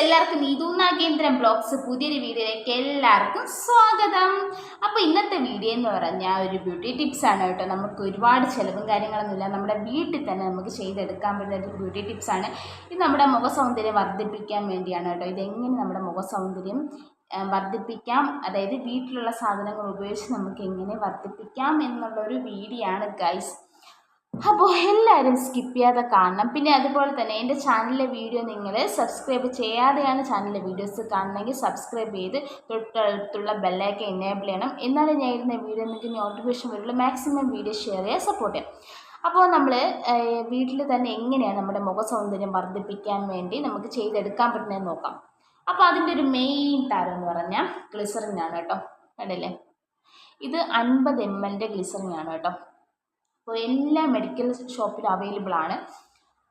എല്ലാവർക്കും നീതു കേന്ദ്രം ബ്ലോഗ്സ് പുതിയൊരു വീഡിയോയിലേക്ക് എല്ലാവർക്കും സ്വാഗതം. അപ്പോൾ ഇന്നത്തെ വീഡിയോ എന്ന് പറഞ്ഞാൽ ഒരു ബ്യൂട്ടി ടിപ്സ് ആണ് കേട്ടോ. നമുക്ക് ഒരുപാട് ചിലവും കാര്യങ്ങളൊന്നുമില്ല നമ്മുടെ വീട്ടിൽ തന്നെ നമുക്ക് ചെയ്തെടുക്കാൻ പറ്റുന്ന ഒരു ബ്യൂട്ടി ടിപ്സ് ആണ്. ഇത് നമ്മുടെ മുഖ സൗന്ദര്യം വർദ്ധിപ്പിക്കാൻ വേണ്ടിയാണ് കേട്ടോ. ഇതെങ്ങനെ നമ്മുടെ മുഖ സൗന്ദര്യം വർദ്ധിപ്പിക്കാം? അതായത് വീട്ടിലുള്ള സാധനങ്ങൾ ഉപയോഗിച്ച് നമുക്ക് എങ്ങനെ വർദ്ധിപ്പിക്കാം എന്നുള്ളൊരു വീഡിയോ ആണ് ഗൈസ് അപ്പോൾ എല്ലാവരും സ്കിപ്പ് ചെയ്യാതെ കാണണം. പിന്നെ അതുപോലെ തന്നെ എന്റെ ചാനലിലെ വീഡിയോ നിങ്ങൾ സബ്സ്ക്രൈബ് ചെയ്യാതെയാണ് ചാനലിലെ വീഡിയോസ് കാണണമെങ്കിൽ സബ്സ്ക്രൈബ് ചെയ്ത് തൊട്ടടുത്തുള്ള ബെല്ലൈക്കൻ എനേബിൾ ചെയ്യണം. എന്നാലേ ഞാൻ ഇരുന്ന വീഡിയോ നിങ്ങൾക്ക് നോട്ടിഫിക്കേഷൻ വരുള്ളൂ. മാക്സിമം വീഡിയോ ഷെയർ ചെയ്യാൻ സപ്പോർട്ട് ചെയ്യാം. അപ്പോൾ നമ്മൾ വീട്ടിൽ തന്നെ എങ്ങനെയാണ് നമ്മുടെ മുഖ സൗന്ദര്യം വർദ്ധിപ്പിക്കാൻ വേണ്ടി നമുക്ക് ചെയ്തെടുക്കാൻ പറ്റുന്നതെന്ന് നോക്കാം. അപ്പോൾ അതിന്റെ ഒരു മെയിൻ താരം എന്ന് പറഞ്ഞാൽ ഗ്ലിസറിനാണ് കേട്ടോ. കണ്ടില്ലേ? ഇത് അൻപത് എം എല്ലിന്റെ ഗ്ലിസറിനാണ് കേട്ടോ. അപ്പോൾ എല്ലാ മെഡിക്കൽ ഷോപ്പിലും അവൈലബിൾ ആണ്.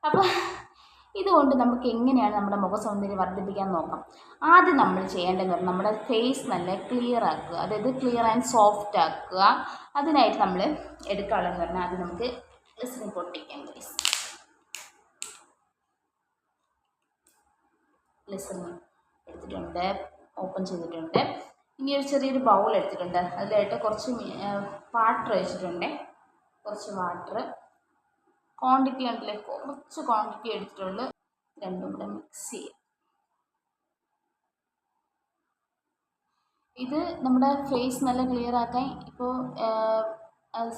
അപ്പോൾ ഇതുകൊണ്ട് നമുക്ക് എങ്ങനെയാണ് നമ്മുടെ മുഖ സൗന്ദര്യം വർദ്ധിപ്പിക്കാൻ നോക്കാം. ആദ്യം നമ്മൾ ചെയ്യേണ്ടതെന്ന് പറഞ്ഞാൽ നമ്മുടെ ഫേസ് നല്ല ക്ലിയർ ആക്കുക. അതായത് ക്ലിയർ ആൻഡ് സോഫ്റ്റ് ആക്കുക. അതിനായിട്ട് നമ്മൾ എടുക്കാനുള്ളതെന്ന് പറഞ്ഞാൽ ആദ്യം നമുക്ക് ലിസ്റ്റിന് പൊട്ടിക്കാം ഗൈസ് ഗ്ലിസറിൻ എടുത്തിട്ടുണ്ട് ഓപ്പൺ ചെയ്തിട്ടുണ്ട്. ഇനി ഒരു ചെറിയൊരു ബൗൾ എടുത്തിട്ടുണ്ട്. അതിലായിട്ട് കുറച്ച് വാട്ടർ ഒഴിച്ചിട്ടുണ്ട്. കുറച്ച് വാട്ടർ ക്വാണ്ടിറ്റി ഉണ്ടല്ലേ കുറച്ച് ക്വാണ്ടിറ്റി എടുത്തിട്ടുള്ളു രണ്ടും കൂടെ മിക്സ് ചെയ്യാം. ഇത് നമ്മുടെ ഫേസ് നല്ല ക്ലിയർ ആക്കാൻ ഇപ്പോൾ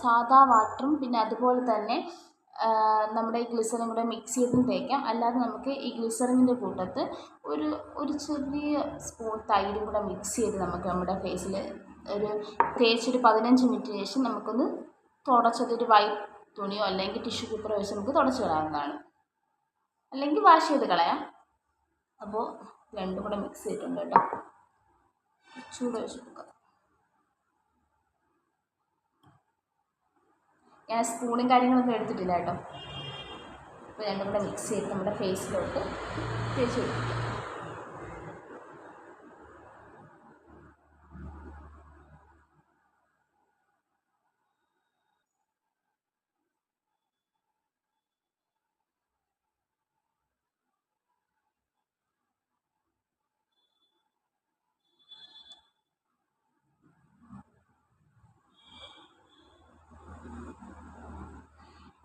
സാധാ വാട്ടറും പിന്നെ അതുപോലെ തന്നെ നമ്മുടെ ഈ ഗ്ലിസറിൻ കൂടെ മിക്സ് ചെയ്തും തേക്കാം. അല്ലാതെ നമുക്ക് ഈ ഗ്ലിസറിന്റെ കൂട്ടത്ത് ഒരു ഒരു ചെറിയ സ്പൂൺ തൈരും കൂടെ മിക്സ് ചെയ്ത് നമുക്ക് നമ്മുടെ ഫേസിൽ ഒരു തേച്ചൊരു പതിനഞ്ച് മിനിറ്റിന് ശേഷം നമുക്കൊന്ന് തുടച്ചതൊരു വൈ തുണിയോ അല്ലെങ്കിൽ ടിഷ്യൂ പേപ്പറോ വെച്ച് നമുക്ക് തുടച്ച് കളയാവുന്നതാണ്. അല്ലെങ്കിൽ വാഷ് ചെയ്ത് കളയാം. അപ്പോൾ രണ്ടും കൂടെ മിക്സ് ചെയ്തിട്ടുണ്ട് കേട്ടോ. ചൂട് വെച്ച് കൊടുക്കാം. ഞാൻ സ്പൂണും കാര്യങ്ങളൊന്നും എടുത്തിട്ടില്ല കേട്ടോ. അപ്പോൾ രണ്ടും കൂടെ മിക്സ് ചെയ്ത് നമ്മുടെ ഫേസിലോട്ട് തേച്ച് കൊടുക്കും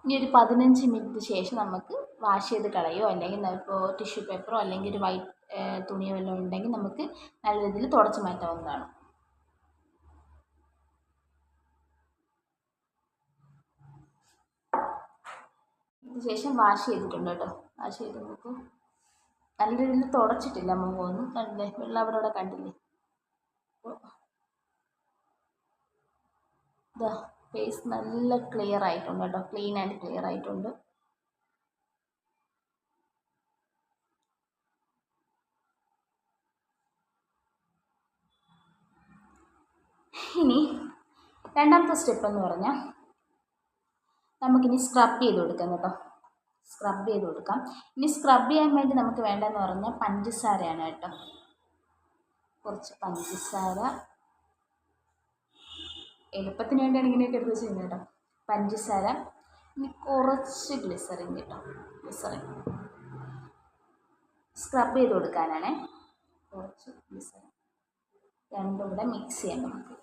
ഇനി ഒരു പതിനഞ്ച് മിനിറ്റ് ശേഷം നമുക്ക് വാഷ് ചെയ്ത് കളയോ? അല്ലെങ്കിൽ ഇപ്പോൾ ടിഷ്യൂ പേപ്പറോ അല്ലെങ്കിൽ ഒരു വൈറ്റ് തുണിയോ വല്ലതും ഉണ്ടെങ്കിൽ നമുക്ക് നല്ല രീതിയിൽ തുടച്ച് മാറ്റാവുന്നതാണ്. ശേഷം വാഷ് ചെയ്തിട്ടുണ്ട് കേട്ടോ. വാഷ് ചെയ്ത് നോക്കൂ. നല്ല രീതിയിൽ തുടച്ചിട്ടില്ല മുഖമൊന്നും കണ്ടില്ലേ? വെള്ളം അവിടെ അവിടെ കണ്ടില്ലേ? ഇതാ. ഫേസ് നല്ല ക്ലിയർ ആയിട്ടുണ്ട് കേട്ടോ. ക്ലീൻ ആൻഡ് ക്ലിയർ ആയിട്ടുണ്ട്. ഇനി രണ്ടാമത്തെ സ്റ്റെപ്പ് എന്ന് പറഞ്ഞാൽ നമുക്കിനി സ്ക്രബ് ചെയ്ത് കൊടുക്കാം കേട്ടോ. സ്ക്രബ് ചെയ്ത് കൊടുക്കാം. ഇനി സ്ക്രബ് ചെയ്യാൻ വേണ്ടി നമുക്ക് വേണ്ടതെന്ന് പറഞ്ഞാൽ പഞ്ചസാരയാണ് കേട്ടോ. കുറച്ച് പഞ്ചസാര. എളുപ്പത്തിന് വേണ്ടിയാണ് ഇങ്ങനെയൊക്കെ എടുത്ത് വെച്ചിരുന്നത് കേട്ടോ. പഞ്ചസാര. ഇനി കുറച്ച് ഗ്ലിസറിൻ കേട്ടോ ഗ്ലിസറിൻ സ്ക്രബ് ചെയ്ത് കൊടുക്കാനാണേ. കുറച്ച് ഗ്ലിസറിൻ രണ്ടും കൂടെ മിക്സ് ചെയ്യാം നമുക്ക്.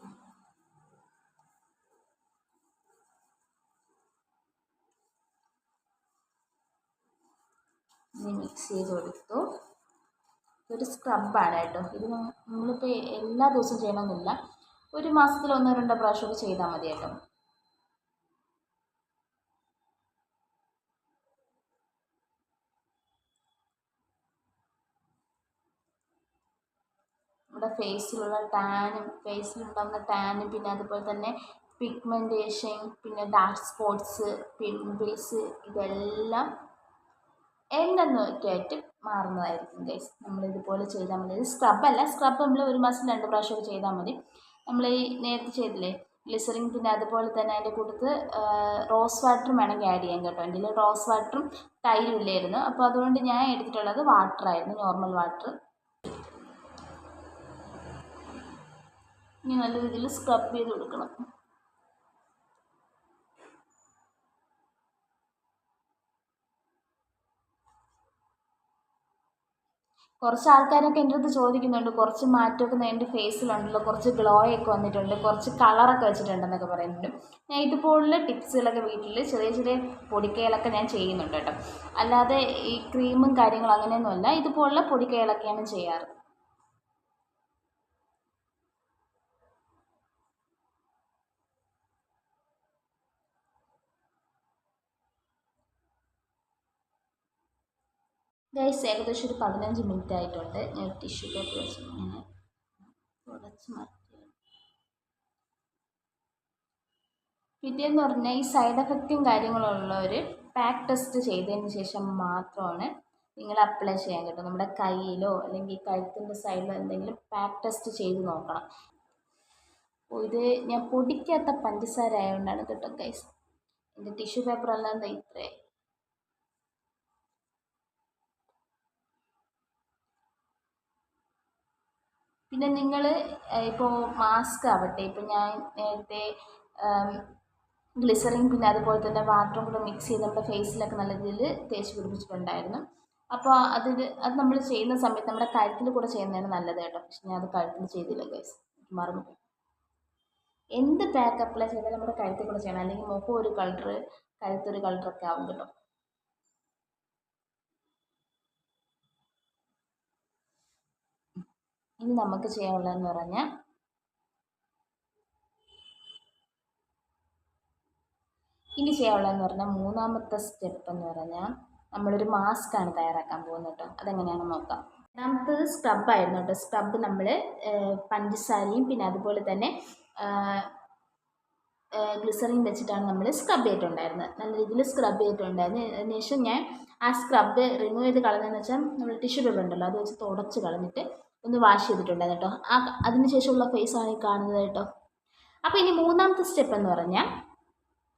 ഇനി മിക്സ് ചെയ്ത് കൊടുത്തു. ഇതൊരു സ്ക്രബാണ് കേട്ടോ. ഇത് നമ്മളിപ്പോൾ എല്ലാ ദിവസവും ചെയ്യണമെന്നില്ല ഒരു മാസത്തിൽ ഒന്നോ രണ്ടോ പ്രാവശ്യമൊക്കെ ചെയ്താൽ മതി കേട്ടോ. നമ്മുടെ ഫേസിലുള്ള ടാനും ഫേസിലുണ്ടാകുന്ന ടാനും പിന്നെ അതുപോലെ തന്നെ പിഗ്മെന്റേഷൻ പിന്നെ ഡാർക്ക് സ്പോട്ട്സ് പിമ്പിൾസ് ഇതെല്ലാം എന്നൊക്കെയായിട്ട് മാറുന്നതായിരിക്കും ഗൈസ് നമ്മൾ ഇതുപോലെ ചെയ്താൽ മതി. ഇത് അല്ല സ്ക്രബ് നമ്മൾ ഒരു മാസം രണ്ട് പ്രാവശ്യമൊക്കെ ചെയ്താൽ മതി. നമ്മൾ ഈ നേരത്തെ ചെയ്തില്ലേ? ഗ്ലിസറിൻ പിന്നെ അതുപോലെ തന്നെ അതിന്റെ കൂട്ടത്ത് റോസ് വാട്ടറും വേണമെങ്കിൽ ആഡ് ചെയ്യാൻ കേട്ടോ. എന്റെ റോസ് വാട്ടറും തൈരും ഇല്ലായിരുന്നു. അപ്പോൾ അതുകൊണ്ട് ഞാൻ എടുത്തിട്ടുള്ളത് വാട്ടറായിരുന്നു നോർമൽ വാട്ടർ ഇനി നല്ല രീതിയിൽ സ്ക്രബ് ചെയ്ത് കൊടുക്കണം. കുറച്ച് ആൾക്കാരൊക്കെ എന്റെ അടുത്ത് ചോദിക്കുന്നുണ്ട്. കുറച്ച് മാറ്റമൊക്കെ എന്റെ ഫേസിലുണ്ടല്ലോ. കുറച്ച് ഗ്ലോ ഒക്കെ വന്നിട്ടുണ്ട്. കുറച്ച് കളറൊക്കെ വെച്ചിട്ടുണ്ടെന്നൊക്കെ പറയുന്നുണ്ട്. ഞാൻ ഇതുപോലുള്ള ടിപ്സുകളൊക്കെ വീട്ടിൽ ചെറിയ ചെറിയ പൊടിക്കൈകളൊക്കെ ഞാൻ ചെയ്യുന്നുണ്ട് കേട്ടോ. അല്ലാതെ ഈ ക്രീമും കാര്യങ്ങളും അങ്ങനെയൊന്നുമല്ല. ഇതുപോലുള്ള പൊടിക്കൈകളൊക്കെയാണ് ചെയ്യാറ്. ഗൈസ് ഏകദേശം ഒരു പതിനഞ്ച് മിനിറ്റ് ആയിട്ടുണ്ട്. ഞാൻ ടിഷ്യൂ പേപ്പർ വെച്ച് ഇങ്ങനെ തുടച്ച് പിറ്റേന്ന് പറഞ്ഞാൽ ഈ സൈഡ് എഫക്റ്റും കാര്യങ്ങളും ഉള്ളവർ പാക്ക് ടെസ്റ്റ് ചെയ്തതിന് ശേഷം മാത്രമാണ് നിങ്ങൾ അപ്ലൈ ചെയ്യാൻ കേട്ടോ നമ്മുടെ കയ്യിലോ അല്ലെങ്കിൽ കഴുത്തിന്റെ സൈഡിലോ എന്തെങ്കിലും പാക്ക് ടെസ്റ്റ് ചെയ്ത് നോക്കണം. ഇത് ഞാൻ പൊടിക്കാത്ത പഞ്ചസാര ആയതുകൊണ്ടാണ് കേട്ടോ ഗൈസ് എന്റെ ടിഷ്യൂ പേപ്പർ അല്ലാതെ പിന്നെ നിങ്ങൾ ഇപ്പോൾ മാസ്ക് ആവട്ടെ. ഇപ്പോൾ ഞാൻ നേരത്തെ ഗ്ലിസറിൻ പിന്നെ അതുപോലെ തന്നെ വാട്ടറും കൂടെ മിക്സ് ചെയ്ത് നമ്മുടെ ഫേസിലൊക്കെ നല്ല രീതിയിൽ തേച്ച് പിടിപ്പിച്ചിട്ടുണ്ടായിരുന്നു. അപ്പോൾ അതിൽ അത് നമ്മൾ ചെയ്യുന്ന സമയത്ത് നമ്മുടെ കഴുത്തിൽ കൂടെ ചെയ്യുന്നതാണ് നല്ലത് കേട്ടോ. പക്ഷെ ഞാൻ അത് കഴുത്തിൽ ചെയ്തില്ല ഗൈസ് മറന്നു എന്ത് പാക്ക് അപ്ലൈ ചെയ്താലും നമ്മുടെ കഴുത്തിൽ കൂടെ ചെയ്യണം. അല്ലെങ്കിൽ മുഖം ഒരു കളർ കഴുത്തൊരു കളറൊക്കെ ആവും കേട്ടോ. ഇനി നമുക്ക് ചെയ്യാനുള്ളതെന്ന് പറഞ്ഞാൽ ഇനി ചെയ്യാനുള്ളതെന്ന് പറഞ്ഞാൽ മൂന്നാമത്തെ സ്റ്റെപ്പ് എന്ന് പറഞ്ഞാൽ നമ്മളൊരു മാസ്ക് ആണ് തയ്യാറാക്കാൻ പോകുന്നത് കേട്ടോ. അതെങ്ങനെയാണെന്ന് നോക്കാം. രണ്ടാമത്തത് സ്ക്രബായിരുന്നു കേട്ടോ. സ്ക്രബ് നമ്മൾ പഞ്ചസാരയും പിന്നെ അതുപോലെ തന്നെ ഗ്ലിസറിൻ വെച്ചിട്ടാണ് നമ്മൾ സ്ക്രബ് ചെയ്തിട്ടുണ്ടായിരുന്നത്. നല്ല രീതിയിൽ സ്ക്രബ് ചെയ്തിട്ടുണ്ടായിരുന്നു. അതിനുശേഷം ഞാൻ ആ സ്ക്രബ് റിമൂവ് ചെയ്ത് കളഞ്ഞതെന്ന് വെച്ചാൽ നമ്മൾ ടിഷ്യൂ പേപ്പർ ഉണ്ടല്ലോ അത് വെച്ച് തുടച്ച് കളഞ്ഞിട്ട് ഒന്ന് വാഷ് ചെയ്തിട്ടുണ്ടായിരുന്നു കേട്ടോ. ആ അതിനുശേഷമുള്ള ആണ് ഈ കാണുന്നത് കേട്ടോ. അപ്പോൾ ഇനി മൂന്നാമത്തെ സ്റ്റെപ്പ് എന്ന് പറഞ്ഞാൽ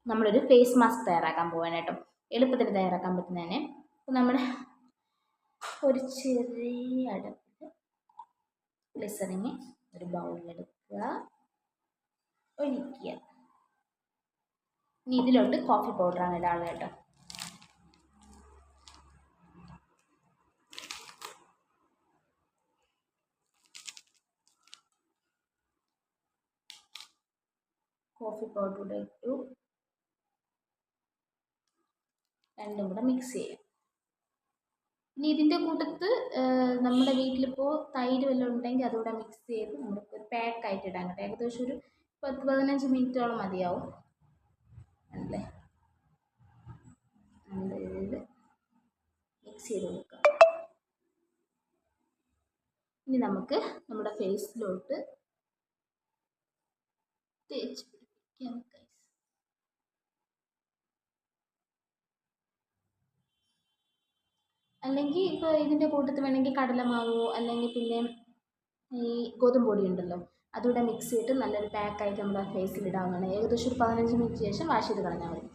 നമ്മളൊരു ഫേസ് മാസ്ക് തയ്യാറാക്കാൻ പോകാൻ കേട്ടോ. എളുപ്പത്തിൽ തയ്യാറാക്കാൻ പറ്റുന്നതിന്. അപ്പോൾ നമ്മൾ ഒരു ചെറിയ അടുപ്പിൽ ഗ്ലിസറിന് ഒരു ബൗളിലെടുക്കുക ഒഴിക്കുക. ഇനി ഇതിലോട്ട് കോഫി പൗഡറാണ് ഇടാറ് കേട്ടോ. കോഫി പൗഡർ ഇട്ടു. രണ്ടും കൂടെ മിക്സ് ചെയ്യാം. ഇനി ഇതിന്റെ കൂട്ടത്ത് നമ്മുടെ വീട്ടിലിപ്പോൾ തൈര് വല്ലതും ഉണ്ടെങ്കിൽ അതുകൂടെ മിക്സ് ചെയ്ത് നമുക്ക് ഒരു പാക്കായിട്ട് ഇടാൻ കേട്ടോ. ഏകദേശം ഒരു പത്ത് പതിനഞ്ച് മിനിറ്റോളം മതിയാവും. അല്ലേ? മിക്സ് ചെയ്ത് കൊടുക്കാം. ഇനി നമുക്ക് നമ്മുടെ ഫേസിലോട്ട് തേച്ച് ഗൈസ് അല്ലെങ്കിൽ ഇപ്പോൾ ഇതിന്റെ കൂട്ടത്തിൽ വേണമെങ്കിൽ കടലമാവോ? അല്ലെങ്കിൽ പിന്നെ ഈ ഗോതമ്പൊടി ഉണ്ടല്ലോ. അതുകൂടെ മിക്സ് ചെയ്തിട്ട് നല്ലൊരു പാക്കായിട്ട് നമ്മുടെ ഫേസിൽ ഇടാവുന്നതാണ്. ഏകദേശം ഒരു പതിനഞ്ച് മിനിറ്റ് ശേഷം വാഷ് ചെയ്ത് കളഞ്ഞാൽ മതി.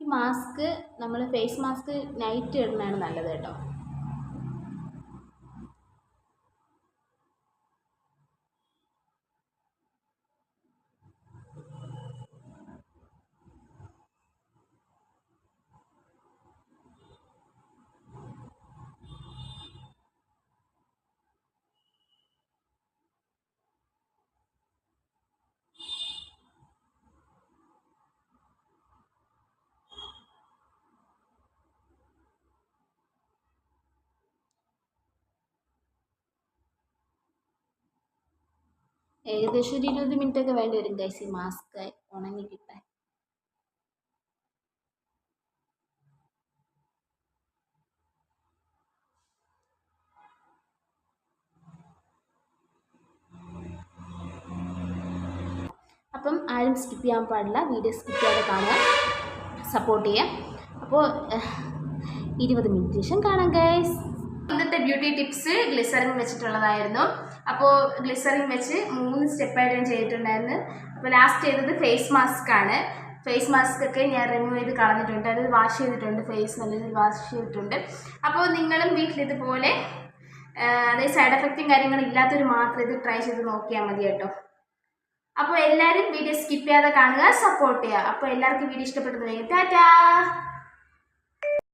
ഈ മാസ്ക് നമ്മൾ ഫേസ് മാസ്ക് നൈറ്റ് ഇടുന്നതാണ് നല്ലത് കേട്ടോ. ഏകദേശം ഒരു ഇരുപത് മിനിറ്റ് ഒക്കെ വേണ്ടി വരും ഗൈസ് ഈ മാസ്ക് ഉണങ്ങി കിട്ടാൻ. അപ്പം ആരും സ്കിപ്പ് ചെയ്യാൻ പാടില്ല. വീഡിയോ സ്കിപ്പ് ചെയ്യാതെ കാണാൻ സപ്പോർട്ട് ചെയ്യാം. അപ്പോൾ ഇരുപത് മിനിറ്റ് ശേഷം കാണാം ഗൈസ് ഇന്നത്തെ ബ്യൂട്ടി ടിപ്സ് ഗ്ലിസറിൻ വെച്ചിട്ടുള്ളതായിരുന്നു. അപ്പോൾ ഗ്ലിസറിൻ വെച്ച് മൂന്ന് സ്റ്റെപ്പായിട്ട് ഞാൻ ചെയ്തിട്ടുണ്ടായിരുന്നു. അപ്പോൾ ലാസ്റ്റ് ചെയ്തത് ഫേസ് മാസ്ക് ആണ്. ഫേസ് മാസ്ക് ഒക്കെ ഞാൻ റിമൂവ് ചെയ്ത് കളഞ്ഞിട്ടുണ്ട്. അത് വാഷ് ചെയ്തിട്ടുണ്ട് ഫേസ് നല്ല രീതിയിൽ വാഷ് ചെയ്തിട്ടുണ്ട്. അപ്പോൾ നിങ്ങളും വീട്ടിൽ ഇതുപോലെ അതായത് സൈഡ് എഫക്റ്റും കാര്യങ്ങളും ഇല്ലാത്തവർ മാത്രം ഇത് ട്രൈ ചെയ്ത് നോക്കിയാൽ മതി കേട്ടോ. അപ്പോൾ എല്ലാവരും വീഡിയോ സ്കിപ്പ് ചെയ്യാതെ കാണുക സപ്പോർട്ട് ചെയ്യുക. അപ്പോൾ എല്ലാവർക്കും വീഡിയോ ഇഷ്ടപ്പെട്ടു ടാറ്റാ!